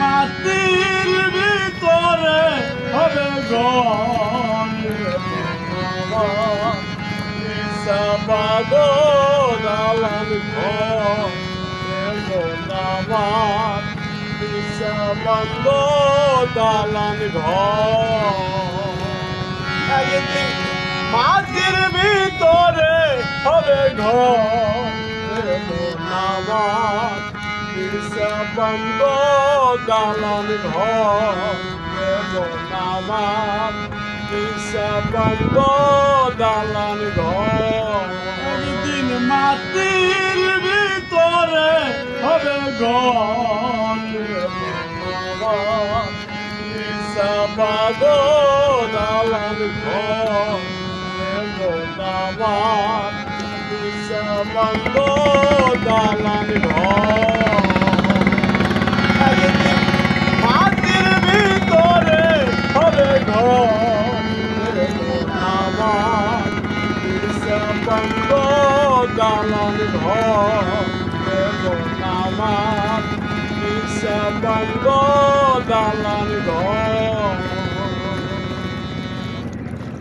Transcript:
মাটির ভিতরে হবে গবাদ দালান ঘর। মাটির ভিতরে হবে ঘর নামাজ। বন্ধ দালান ঘর নামাজ বন্ধ দালান ঘর একদিন মাটির ভিতরে হবে ঘর নামাজ বন্ধ দালান ঘর আমার বন্ধ দালান ঘর আমার বন্ধ দালান ঘর